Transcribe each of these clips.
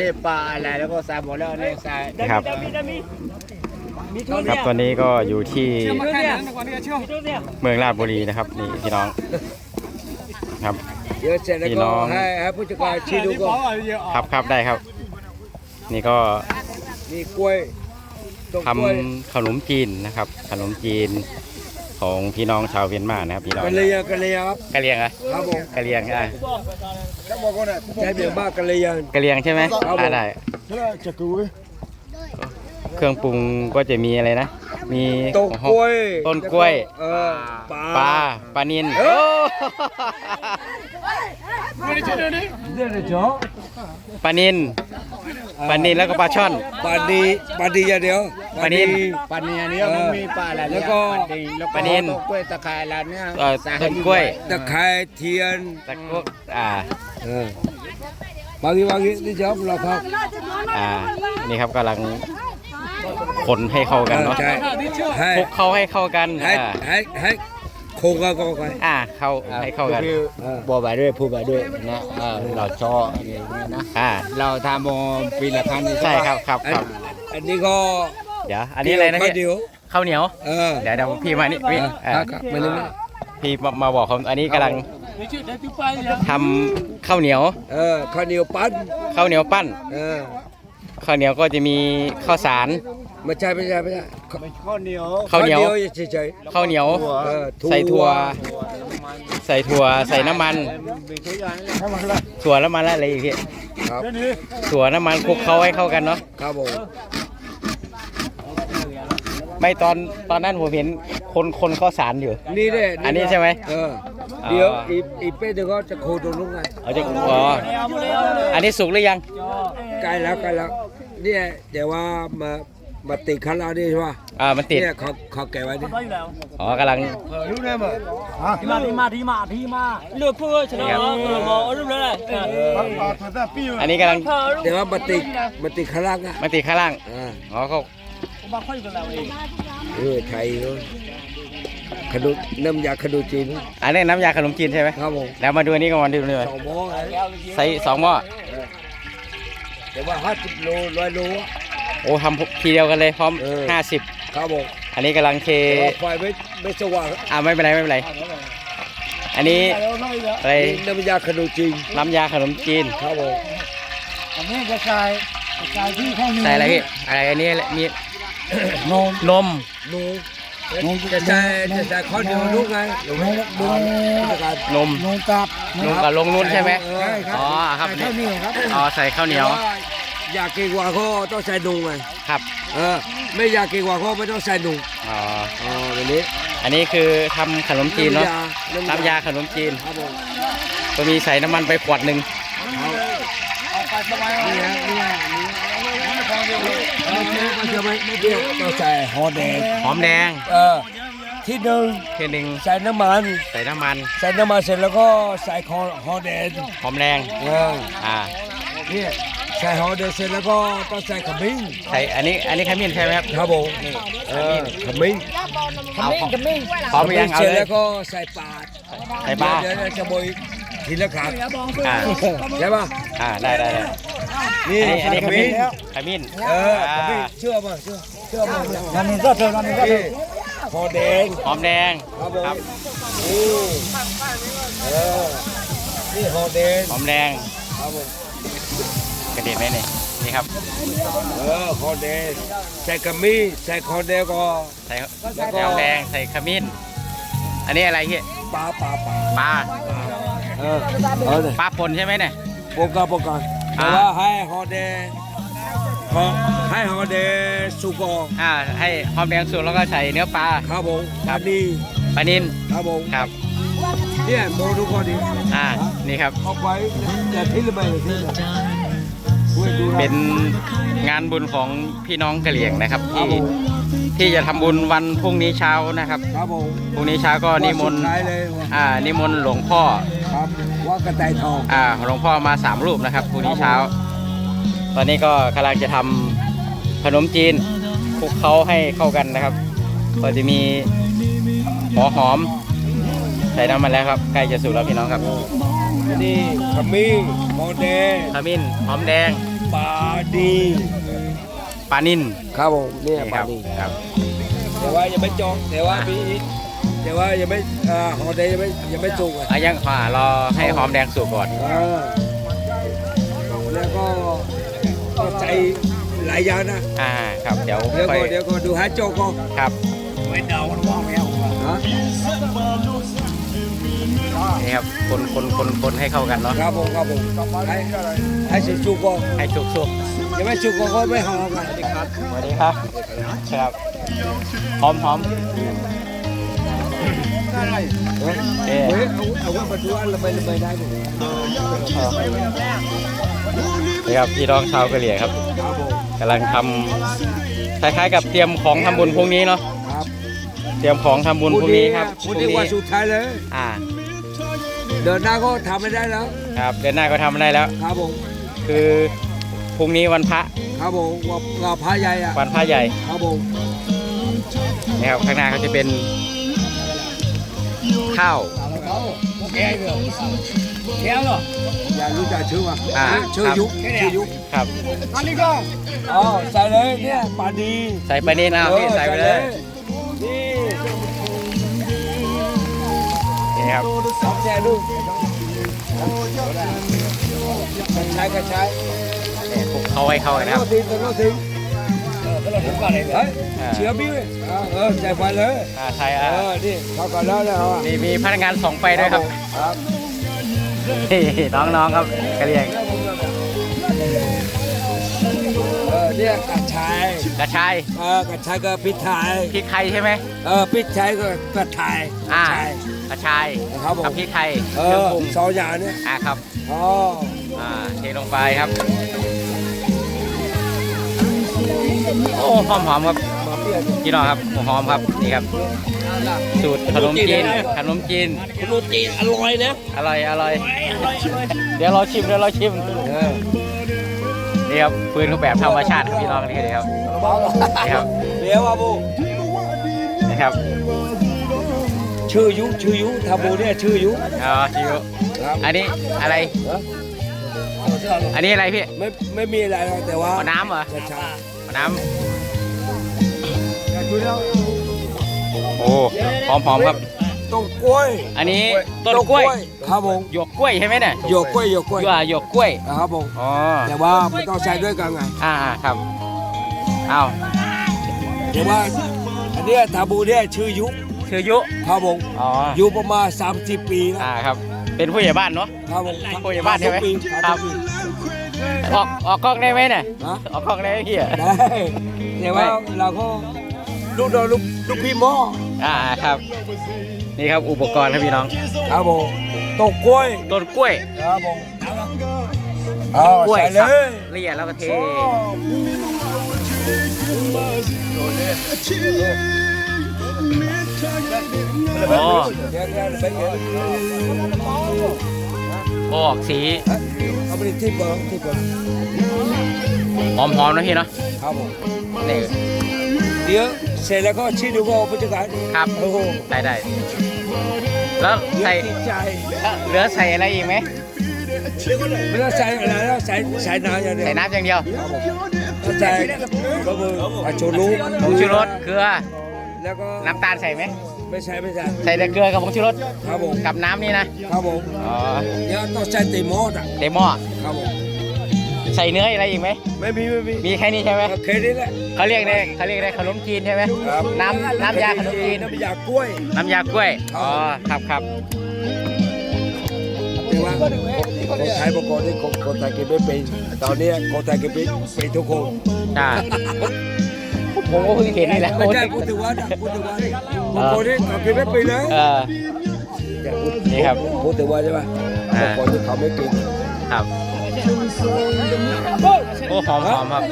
นี้ปลาอะไรแล้วก็ใส่หมดแล้วนี่ใส่ครับครับตอนนี้ก็อยู่ที่เรื่องเนี่ยเรื่องเมืองราชบุรีนะครับนี่พี่น้อง ครับ เดี๋ยวเสร็จแล้วพี่ก็น้อง ให้ให้ผู้จัดการชี้ดูก่อนครับครับได้ครับ นี่ก็มีกล้วยต้นทำกล้วยขนมจีนนะครับ ขนมจีน ของพี่น้องชาวเมียนมานะครับพี่น้องกะเลียกะเลียครับกะเลียงอะครับผมกะเลียงอะใช้เบียงมากกะเลียกะเลียงใช่ไหมครับผมอ่าได้จะกูเครื่องปรุงก็จะมีอะไรนะ มีต้นกล้วยต้นกล้วยเออปลาปลาปลานิน ปลานินปลานินแล้วก็ปลาช่อน ปลาดีปลาดีอย่างเดียวปลานิลปลานีอันนี้มันมีปลาอะไรแล้วก็ปลานิลต้นกล้วยตะไคร้อะไรเนี่ยเอ่อต้นกล้วย ตะไคร้เทียนตะกุกอ่า เออวางนี้วางนี้นี่เจ้าเราครับอ่า นี่ครับกำลังคนให้เข้ากันเนาะใช่ให้คลุกเข้าให้เข้ากันให้อ่าให้ให้ โคงกันก็ไปอ่าเข้าให้เข้ากันบอกไปด้วยพูดไปด้วยนะเออเราชอบอย่างนี้นะอ่าเราทำมาปีละครั้งนี่ใช่ครับครับอันครับอันนี้ก็เดี๋ยวอันนี้อะไรนะข้าวพี่เดียวข้าวเหนียวเออเดี๋ยวเดี๋ยวพี่มานี่พี่เอออ่าครับครับมานี่มาพี่มามาบอกผมอันนี้กำลังทำข้าวเหนียวเออข้าวเหนียวปั้นข้าวเหนียวปั้นเออข้าวเหนียวก็จะมีข้าวสาร ไม่ใช่ไม่ใช่ไม่ใช่ข้าวเหนียวข้าวเหนียวเฉยข้าวเหนียว ๆเออใส่ถั่ว ใส่ถั่วใส่น้ำมันถั่วน้ำมันแล้วอะไรอีกพี่ครับถั่วน้ำมันคลุกเข้าให้เข้ากันเนาะครับผมไม่ตอนตอนนั้นผมเห็นคนคนข้าวสารอยู่ นี่แหละอันนี้ใช่ไหม เออเดี๋ยวอีกอีกเป้เดี๋ยวก็จะโคตรลงไงเอาจะอ๋ออันนี้สุกหรือยัง ใกล้แล้วใกล้แล้วเนี่ยเดี๋ยวว่ามา มาติคันเาดีใช่ป่ะอ่ามันติด เนี่ยเขาเขาแกะไว้ดิ ได้อยู่ล้วอ๋อกำลัง ทีมาทีมาทีมาทีมาเลือกเพื่อชนะเออบอรูปเลยเลยเอออันนี้กำลังเอดี๋ยวว่ติดมติคันลาดอะบัติดข้ลาดอ่าอ๋อเขาผมบอกค่อยอยู่กับเราเองเออไทยเนอะขนุนน้ำยาขนมจีนอันนี้น้ำยาขนมจีนใช่ไหมครับผมแล้วมาดูอันนี้ก่อนดูนี่ก่อนสองโมงไใส่สองหม้อแต่ว่าห้าสิบโลร้อยโล โอ้ทำทีเดียวกันเลยพร้อม เออห้าสิบครับผมอันนี้กำลังเทแต่ว่าไฟไม่ไม่สว่างอ่าไม่เป็นไรไม่เป็นไร อันนี้อะไรนี่น้ำยาขนมจีนน้ำยาขนมจีนครับผมอันนี้จะใส่ใส่ที่ข้างนี้ใส่อะไรพี่อะไรอันนี้มีนมนม หนูจะใส่จะใส่ข้าวเหนียวลูกไงหรือไม่ดูผู้จัดการนมนมตับนมกับลงนุ่นใช่ไหม ใช่ครับอ๋อครับ ใส่ข้าวเหนียวครับอ๋อใส่ข้าวเหนียว แต่า อยากกินกว่าก็ต้องใส่นมไงครับเออไม่อยากกินกว่าก็ไม่ต้องใส่นมอ๋ออ๋อแบบนี้อันนี้คือทำขนมจีนเนาะน้ำน้ำยาขนมจีนครับผมก็มีใส่น้ำมันไปขวดหนึ่งนี่ฮะนี่ฮะนี่มันจะไม่ไม่เดียวต้องใส่หอแดงหอมแดงเออที่หนึ่งเทียนหนึ่งใส่น้ำมัน ใส่น้ำมันใส่น้ำมันเสร็จแล้วก็ใส่คอหอแดงหอมแดงเอออ่านี่ ใส่หอแดงเสร็จแล้วก็ต้องใส่ขมิ้นใส่อันนี้อันนี้ขมิ้นใช่ไหมครับ ครับผมเออขมิ้นเอาพร้อมหรือยังเอาเสร็จเลแล้ยวก็ใส่ปาดใส่ปลาเดี๋ยวเดี๋ยวจะโบยทีละครั้งอ่าใช่ป่ะอ่าได้ได้ได้นี่อันนี้อันนี้ขขมิ้มิ้นนขมิ้นเออขมิ้นเชื่อป่ะเชื่อเชื่อป่ะนั่นนี่ก็เธอนั่นนี่ก็เธนี่อหอแดง หอมแดงครับผมครับนี่เออนี่หอแดงหอมแดงครับผมก ระเด็นไหมนี่นี่ครับเออหอแดงใส่ขมิ้นใส่หอแดงก็ ใส่ใส่หอมแดงใส่ขมิ้น อันนี้อะไรพี่ปลาปลาปลาปลาเออเออปลาปนใช่ไหมเนี่ย โปกกันโปกกันแต่อ่าว่าให้หอแดงหอให้หอแดงสุกก่อนอ่า ให้หอมแดงสุกแล้วก็ใส่เนื้อปลาครับผมครับอันนี้ปลานินครับผมครับ เนี่ยโมดูก่อนดิอ่านี่ครับเอาไว้อย่าทิ้งเลยไปอย่าทิ้ง เลยช่วยดูะเป็นงานบุญของพี่น้องกะเหรี่ยงนะครับ ที่ที่จะทำบุญวันพรุ่งนี้เช้านะครับครับผมพรุ่งนี้เช้าก็นิมนต์วัสุดท้ายเลยว่ะอ่านิมนต์หลวงพ่อครับว่ากระต่ายทองอ่าหลวงพ่อมาสามรูปนะครับพรุ่งนี้เช้า ตอนนี้ก็กำลังจะทำขนมจีนคลุกเคล้าให้เข้ากันนะครับ ก็จะมีหัวหอมใส่น้ำมันแล้วครับใกล้จะสุกแล้วพี่น้องครับ อันนี้ขมิ้นหอแดงขมิ้นหอมแดงปลาดีปลานินครับผมเนี่ยนี่ปคลารับดีครับแต่ว่ายังไม่จองแต่ว่ามีแต่ว่ายังไม่อ่าหอเดย์ยังไม่ยังไม่จุกอะอะยังอ่ารอให้หอมแดงสุกก่อน อ่าแล้วก็ก็ใจหลายอย่างนะอ่าครับเดี๋ยวเดี๋ยวค่ก่ออยนเดี๋ยวก่อนดูหาโจกก่อนครับ ไม่เดามันว่างแล้วฮะ นี่ครับคนคนคนคนให้เข้ากันเนาะครับผมครับผมให้ให้สุกจุกก่อนให้สุกสุกยังไม่จุกก่อนก็ไม่หอมกันสวัสดีครับครับหอมหอมเอ๊ะเอาเอาว่ามาดูอันละใบละใบได้ผมนี่ครับพี่น้องชาวกะเหรี่ยงครับครับผมกำลังทำคล้ายๆ กับเตรียมของทำบุญพรุ่งนี้เนาะครับเตรียมของทำบุญพรุ่งนี้ครับพพูรุ่ดงดีนี้ว่าสุดท้ายเลยอ่า เดินหน้าก็ทำไม่ได้แล้ว ครับ เดือนหน้าก็ทำได้แล้ว ครับผม คือพรุ่งนี้วันพระครับผมว่าว่าพระใหญ่อะวันพระใหญ่ครับผมนะครับข้างหน้าก็จะเป็น ข้าว แก้เหรอแก้เหรอ อย่ารู้จักชื่อว่ะอ่าชื่อครับ ยุคชื่อยุคครับ อันนี้ก็อ๋อใส่เลยเนี่ยปลาดีใส่ไปนี่นะพี่ใส่ไปเลย นี่ นี่ครับทำแช่ดูกระชายกระชายนี่คลุกเข้าให้เข้ากันนะครับโรตีโรตีเออเราถึงก่อนเลยเฮ้ยอ่าเชื้อบิ้วเลยเออใส่ไฟเลยอ่าไทยเออะอนี่เข้ากันแล้วแล้วอะมีมีพนักงานสองไปด้วยครับครับนี่น้องๆครับกะเหรี่ยงเออเนี่ยกระชาย กระชาย เออกระชายกับพริกไทยพริกไทยใช่ไหมเออพริกไทยก็กระชายกระอ่าชาย กระชายครับผม กับพริกไทยเอเครื่องอปรุงสองอย่างเนี่ยอ่าครับอ๋ออ่าเทลงไปครับ โอ้หอมหอมๆครับมาเปรี้ยวพี่น้องครับหอมครับนี่ครับ สูตรขนมจีนขนมจีนขนมจีนอร่อยนะอร่อยอร่อย เดี๋ยวเราชิมเดี๋ยวเราชิมเออนี่ครับปืนเขาแบบธรรมชาติครับพี่น้องนี่เลยครับนี่ครับ เดี๋ยวว่าบูนี่ครับ ชื่อยุชื่อยุทาบูเนี่ยชื่อยุอ๋อชิวครับอันนี้อะไรอันนี้อะไรพี่ไม่ไม่มีอะไรหรอกแต่ว่าเอาน้ำเหรอกระชายเอาน้ดูแล้วำโอ้หอมหอมๆครับ ต้นกล้วยอันนี้ต้นกล้วย ครับผมหยวกกล้วยใช่ไหมเนี่ยหยวกกล้วยหยวกกล้วยยั่วหยวกกล้วยครับผมอ๋อ แต่ว่าไม่ต้องใช้ด้วยกันไงอ่าครับเอาแต่ว่าอันเนี้ยทาบูเนี่ยชื่อยุ ชื่อยุ ครับผมอ๋ออยู่ประมาณ 30 ปีแล้วอ่าครับ เป็นผู้ใหญ่บ้านเนาะ ครับผมผู้ใหญ่บ้านใช่ไหม30ปีครับ 30ปีออกออกกล้องได้ไหมเนี่ยฮะออกกล้องได้ไหมพี่อะ ได้แต่ว่าเราก็ลูกโดนลูกลูกพี่หม้ออ่าครับ นี่ครับอุปกรณ์ครับพี่น้อง ครับผมต้นกล้วย ต้นกล้วยครับผมเอากล้วยใส่เลสับยละเอียดแล้วก็เท โอ้ เดี๋ยวเดี๋ยวไปเดี๋ยวออกสีเอาไปที่เบิร์ที่เบิร์หอมๆนะพี่เนาะครับผมนี่เดี๋ยวเสร็จแล้วก็ชี้ดูก็ผู้จัดการครับโอ้โหได้ได้แล้วเดี๋ยวใส่ติดใจแล้วเหลือใส่อะไรอีกไหมไม่ต้องใส่อะไรแล้วใส่ใส่น้ำอย่างเดียวใส่น้ำอย่างเดียวต้องใส่ก็มืออาชูรูผงชูรสเกลือ แล้วก็น้ำตาลใส่ไหมไม่ใช่ไม่ใช่ใส่แต่เกลือกับผงชูรสครับผมกับน้ำนี่นะครับผมอ๋อเดี๋ยวต้องใส่ตีมอสอะเต็มหม้อครับผมใส่เนื้ออะไรอีกไหมไม่มีไม่มีมีแค่นี้ใช่ไหมโอเคนี่แหละเขาเรียกได้เขาเรียกได้ขนมจีนใช่ไหมครับน้ำน้ำยาขนมจีนน้ำยากล้วยน้ำยากล้วยอ๋อครับครับแต่ว่าคนไทยบางคนนี่คนคนไทยกินไม่เป็นตอนเนี้ยคนไทยกินเป็นเป็นทุกคนอ่า ผมก็เพิ่งเห็นนี่แหละไม่ใช่พูดถึงว่านะพูดถึงว่าบางคนนี่เขากินไม่เป็นเลยเออนี่ครับพูดถึงว่าใช่ป่ะอ่าบางคนที่เขาไม่กินครับโอ้หอมหอมครับ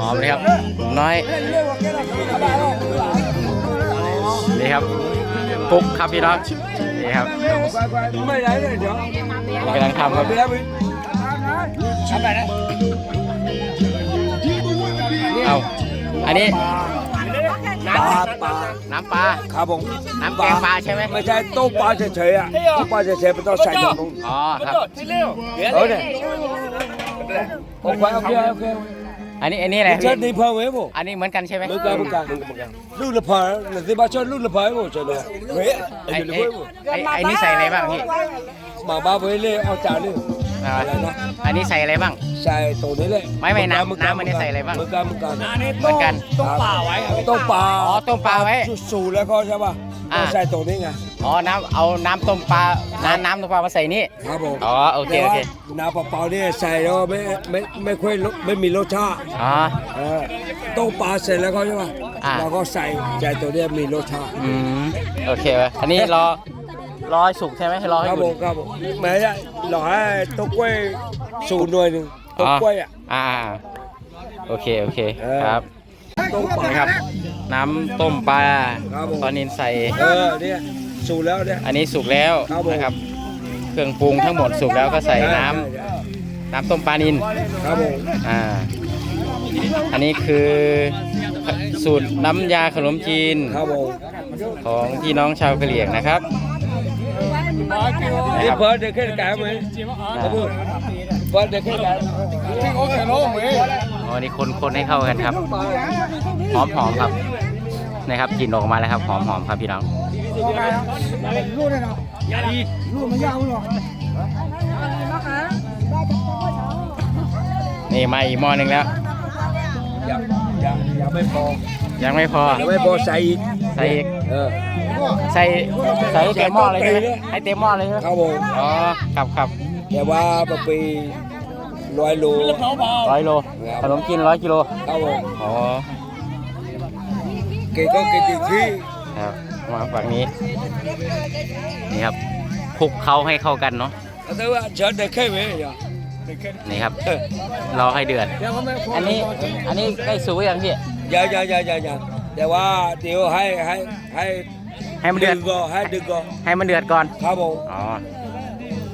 หอมเลยครับน้อยนี่ครับกุ๊กครับพี่น้องนี่ครับไม่ได้เลยเดี๋ยวกำลังทำครับไม่ได้ไหมทำไปนะเอา อันนี้ปลาปลาน้ำปลา ครับผมน้ำแกงปลาใช่ไหมไม่ใช่ต้มปลาเฉยๆอะต้มปลาเฉยๆมันต้องใส่นมอ๋อครับ เออเนี่ยโอเคโอเคโอเคอันนี้อันนี้อะไรเชิญดีพอไหมบ่อันนี้เหมือนกันใช่ไหมมึงกันมึงกันลูกละพอหรือที่บ้านชอบลูกละพอบ่เชิญเลยเฮ้ยไอ้ไอ้ลูกไอ้ไอ้ไอ้นี่ใส่อะไรบ้างพี่มาบ้าไว้เลยเอาจานนี่อ่า อะไรนะอันนี้ใส่อะไรบ้าง ใส่ตรงนี้เลยไม่ไม่น้ำน้ำมันได้ใส่อะไรบ้างมึงกันมึงกันเหมือนกันต้มปลาไว้ต้มปลาอ๋อต้มปลาไว้ สูแล้วก็ใช่ป่ะอ่าใส่ตรงนี้ไงอ๋อน้ำเอาน้ำต้มปลาน้ำน้ำต้มปลามาใส่นี่ ครับผมอ๋อโอเคโอเค แต่ว่าน้ำเปล่าๆเนี่ยใส่แล้วไม่ไม่ไม่ค่อยรสไม่มีรสชาติอ๋อ เออต้มปลาเสร็จแล้วก็ใช่ป่ะอ่า เราก็ใส่ใส่ตัวเนี้ยมีรสชาติ อืมโอเคเว้ยอันนี้รอ รอให้สุกใช่ไหมให้รอให้ครับอุ่ผมนครับผมแม่จะหล่อให้ต้มกล้วยสูตรหน่วยหนึ่งต้มกล้วยอะ อ่าโอเคโอเคเออ ครับต้มปลา นะครับ น้ำต้มปลาครับผม ตอนนี้ใส่ เออเนี่ยสูตรแล้วเนี่ย อันนี้สุกแล้วครับผม นะครับ เครื่องปรุงทั้งหมดสุกแล้วก็ใส่น้ำใช่ใช่น้ำต้มปลานินครับผมอ่า อันนี้คือสูตรน้ำยาขนมจีนครับผมของพี่น้องชาวกะเหรี่ยงนะครับ นะนี่ครับเพิ่มเด็กขึ้นไก่ไหมครับผมเพิ่มเด็กขึ้นไก่ที่โอเคโน้มไหมอ๋อนี่คนคนให้เข้ากันครับ หอมหอมครับ นะครับกลิ่นออกมาแล้วครับ หอมหอมครับพี่น้อง นี่มาอีกหม้อหนึ่งแล้ว ยังยังยังไม่พอ ยังไม่พอยังไม่พอใส่อีกใส่อีก เออ ใส่ใส่ให้เต็มหม้อเลยใช่ไหมให้เต็มหม้อเลยใช่ไหมครับผมอ๋อครับครับแต่ว่าปปีร้อยโลร้อยโลขนมจีนร้อยกิโลครับผมอ๋อเกก็เกติที่ครับมาฝั่งนี้นี่ครับคลุกเขาให้เข้ากันเนาะแต่ว่าเชิญเด็กขึ้นไหมอย่านี่ครับรอให้เดือดอันนี้อันนี้ใกล้สุกหรือยังพี่อย่าอย่าอย่าอย่าอย่าแต่ว่าเดี๋ยวให้ให้ให้ ให้มันเดือดดึงก่อนให้ดึงก่อนให้มันเดือดก่อน ครับผมอ๋อ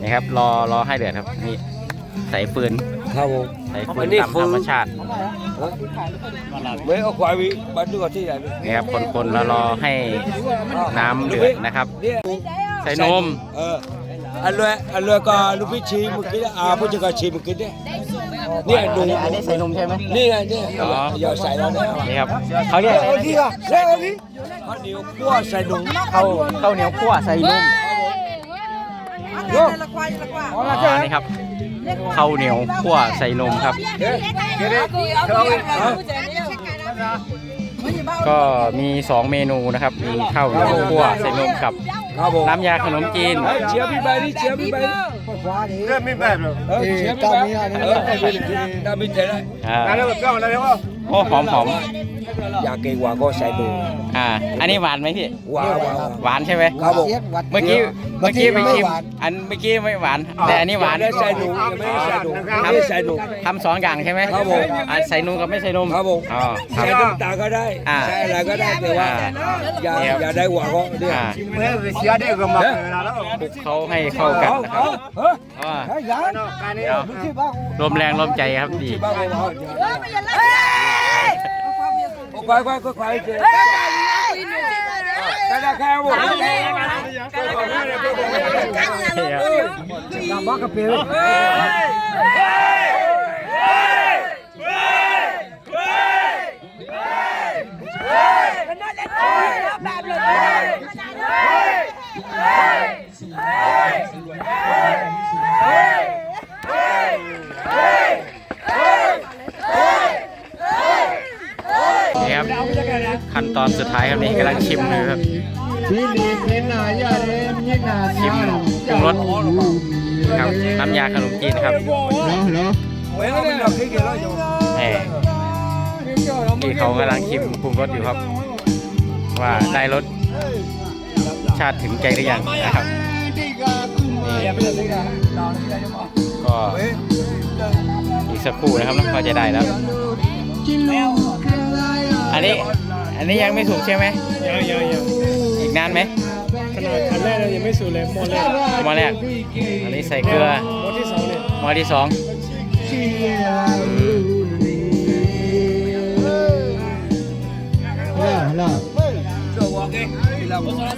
นี่ครับ รอรอให้เดือดครับ นี่ใส่ฟืนครับผมใส่ฟือันนนี้ตามฟืธรนรมชาติไม่เอาควายวิบันดูก่อนที่ไหนนี่ครับ คนๆแล้วรอให้น้ำเดือดนะครับเนี่ยใส่นม เอออันเรืออันเรือก็ลูกพี่ชีเมื่อกี้เนี่ยอาผู้จัดการชีเมื่อกี้เนี่ย เนี่ยดูอันนี้อันนี้ใส่นมใช่ไหมนี่ไงเนี่ยอ๋ออย่าใส่แล้วเนี่ยนี่ครับเขาเรียกอะไรนะที่อะใส่เอาพี่ข้าวเหนียวคั่วใส่นมข้าวข้าวเหนียวคั่วใส่นม Yo. La cual, la cual. อ๋อนี่ครับข้าวเหนียวคั่วใส่นมครับ ก็มี 2 เมนูนะครับ มีข้าวเหนียวคั่วใส่นมกับครับผมน้ำยาขนมจีนเฮ้ยเชียร์พี่ใบนี่เชียร์พี่ใบ เริ่มมีแบบเออเชียร์พี่ ใบเออตามมีเท่าไรอ่าโอ้หอมหอมอยากกินหวานก็ใส่ดูอ่า อันนี้หวานไหมพี่หวานหวาน หวานใช่ไหมครับผมเมื่อกี้เมื่อกี้ไปชิมอันเมื่อกี้ไม่หวาน แต่อันนี้หวานได้ใส่หนูยังไม่ได้ใส่หนูไม่ได้ใส่หนูทำสองอย่างใช่ไหมครับผมอ่าใส่นมกับไม่ใส่นมครับผมอ๋อครัใส่บน้ำตาลก็ได้อ่าใส่อะไรก็ได้แต่ว่าอย่าเนี่ยอย่าได้หวานก็เนี่ยอ่าเฮ้ยคลุกเขาให้เข้ากันนะครับเฮ้ยอ่าเฮ้ยยังเดี๋ยวลมแรงลมใจครับดี บ้าไปบ้าควายควายค นี่ครับขั้นตอนสุดท้ายครับนี่กำลังชิมเลยครับชิมปรุงรสครับน้ำยาขนมจีนครับนี่เราคิดกันแล้วอยู่แหมที่เขากำลังชิมปรุงรสอยู่ครับ ว่าได้รสชาติถึงใจหรือยังนะครับก็อีกสักครู่นะครับเนอะก็จะได้แล้ว นนี้ อันนี้ยังไม่สุกใช่ไหมยังยังยังอีกนานไหมขนาดอันแรกเรายังไม่สูดเลยหมดเลยหมอแรกอันนี้ใส่เกลือหมดที่สองเนี่ยหมอที่สอง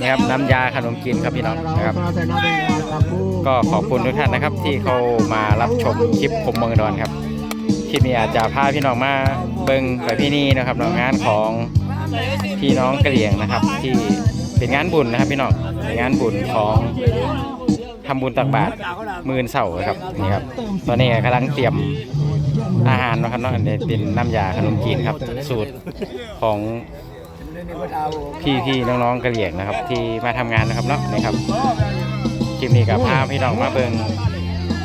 นี่ครับน้ำยาขนมจีนครับพี่น้องนะครับ ก็ขอบคุณทุกท่านนะครับ ที่เข้ามารับชมคลิปผมเมืองดอนครับคลิปนี้อาจจะพาพี่น้องมา เบิ่งไปพี่นี่นะครับเนาะงานของพี่น้องกะเหรี่ยงนะครับ ที่เป็นงานบุญนะครับพี่น้องเป็นงานบุญของทำบุญตักบาตรมือนเสาร์ครับนี่ครับ ตอนนี้กำลังเตรียมอาหารนะครับเนาะอันนี้เป็นน้ำยาขนมจีนครับ สูตรของพี่พี่ๆน้องๆกะเหรี่ยงนะครับ ที่มาทำงานนะครับเนาะนี่ครับคลิปนี้กับพาพพี่น้องมาเบิ่ง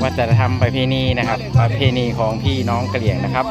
วัฒนธรรมประเพณีนะครับ ประเพณีของพี่น้องกะเหรี่ยงนะครับ